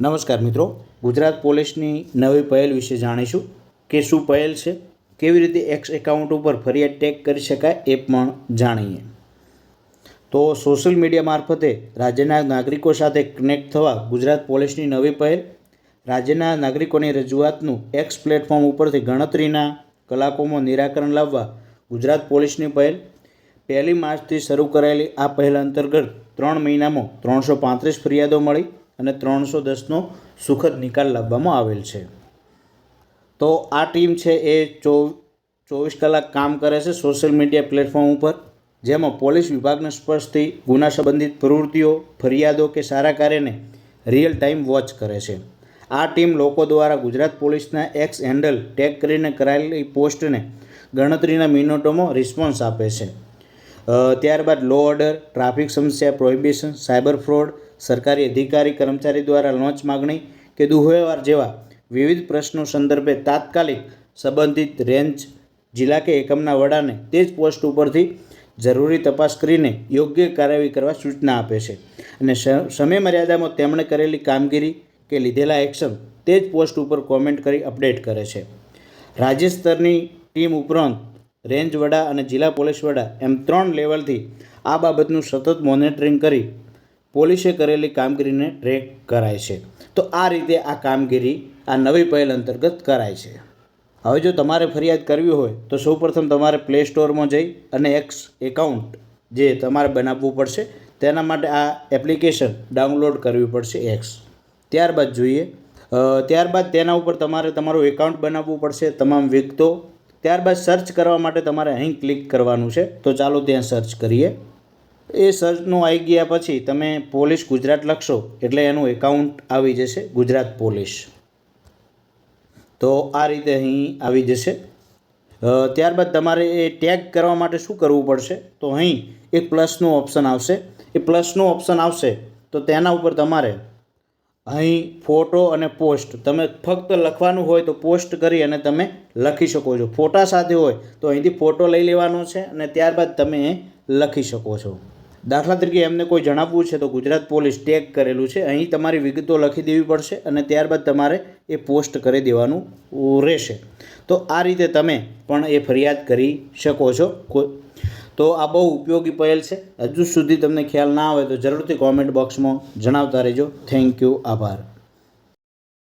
નમસ્કાર મિત્રો, ગુજરાત પોલીસની નવી પહેલ વિશે જાણીશું કે શું પહેલ છે, કેવી રીતે એક્સ એકાઉન્ટ ઉપર ફરિયાદ ટેગ કરી શકાય એ પણ જાણીએ. તો સોશિયલ મીડિયા મારફતે રાજ્યના નાગરિકો સાથે કનેક્ટ થવા ગુજરાત પોલીસની નવી પહેલ, રાજ્યના નાગરિકોની રજૂઆતનું એક્સ પ્લેટફોર્મ ઉપરથી ગણતરીના કલાકોમાં નિરાકરણ લાવવા ગુજરાત પોલીસની પહેલ. પહેલી માર્ચથી શરૂ કરાયેલી આ પહેલ અંતર્ગત ત્રણ મહિનામાં ત્રણસો પાંત્રીસ ફરિયાદો મળી. અને ત્રણસો દસનો સુખદ નિકાલ લાવવામાં આવેલ છે. તો આ ટીમ છે એ ચો, ચોવીસ કલાક કામ કરે છે સોશિયલ મીડિયા પ્લેટફોર્મ ઉપર, જેમાં પોલીસ વિભાગને સ્પર્શથી ગુના સંબંધિત પ્રવૃત્તિઓ, ફરિયાદો કે સારા કાર્યને રિયલ ટાઈમ વોચ કરે છે. આ ટીમ લોકો દ્વારા ગુજરાત પોલીસના એક્સ હેન્ડલ ટેગ કરીને કરાયેલી પોસ્ટને ગણતરીના મિનિટોમાં રિસ્પોન્સ આપે છે. ત્યારબાદ લો ઓર્ડર ટ્રાફિક સમસ્યા પ્રોહિબિશન સાયબર ફ્રોડ સરકારી અધિકારી, કર્મચારી દ્વારા લોન્ચ માગણી કે દુર્વ્યવહાર જેવા વિવિધ પ્રશ્નો સંદર્ભે તાત્કાલિક સંબંધિત રેન્જ જિલ્લા કે એકમના વડાને તે જ પોસ્ટ ઉપરથી જરૂરી તપાસ કરીને યોગ્ય કાર્યવાહી કરવા સૂચના આપે છે. અને સમય મર્યાદામાં તેમણે કરેલી કામગીરી કે લીધેલા એક્શન તે જ પોસ્ટ ઉપર કોમેન્ટ કરી અપડેટ કરે છે. રાજ્ય સ્તરની ટીમ ઉપરાંત રેન્જ વડા અને જિલ્લા પોલીસ વડા એમ ત્રણ લેવલથી આ બાબતનું સતત મોનિટરિંગ કરી પોલીસે કરેલી કામગીરીને ટ્રેક કરાય છે. તો આ રીતે આ કામગીરી આ નવી પહેલ અંતર્ગત કરાય છે. હવે જો તમારે ફરિયાદ કરવી હોય તો સૌપ્રથમ તમારે પ્લે સ્ટોરમાં જઈ અને એક્સ એકાઉન્ટ જે તમારે બનાવવું પડશે તેના માટે આ એપ્લિકેશન ડાઉનલોડ કરવી પડશે એક્સ ત્યારબાદ જોઈએ. ત્યારબાદ તેના ઉપર તમારે તમારું એકાઉન્ટ બનાવવું પડશે તમામ વિગતો ત્યારબાદ સર્ચ કરવા માટે તમારે અહીં ક્લિક કરવાનું છે. તો ચાલો ત્યાં સર્ચ કરીએ. એ સર્ચનું આવી ગયા પછી તમે પોલીસ ગુજરાત લખશો એટલે એનું એકાઉન્ટ આવી જશે, ગુજરાત પોલીસ. તો આ રીતે અહીં આવી જશે. ત્યારબાદ તમારે એ ટેગ કરવા માટે શું કરવું પડશે? તો અહીં એક પ્લસનું ઓપ્શન આવશે. એ પ્લસનું ઓપ્શન આવશે, તો તેના ઉપર તમારે અહીં ફોટો અને પોસ્ટ. તમે ફક્ત લખવાનું હોય તો પોસ્ટ કરી અને તમે લખી શકો છો. ફોટા સાથે હોય તો અહીંથી ફોટો લઈ લેવાનો છે અને ત્યારબાદ તમે લખી શકો છો. દાખલા તરીકે એમને કોઈ જણાવવું છે તો ગુજરાત પોલીસ ટેગ કરેલું છે. અહીં તમારી વિગતો લખી દેવી પડશે અને ત્યારબાદ તમારે એ પોસ્ટ કરી દેવાનું રહેશે. તો આ રીતે તમે પણ એ ફરિયાદ કરી શકો છો. કોઈ તો આ બહુ ઉપયોગી પહેલ છે. હજુ સુધી તમને ખ્યાલ ના આવે તો જરૂરથી કોમેન્ટ બોક્સમાં જણાવતા રહેજો. થેન્ક યુ આભાર.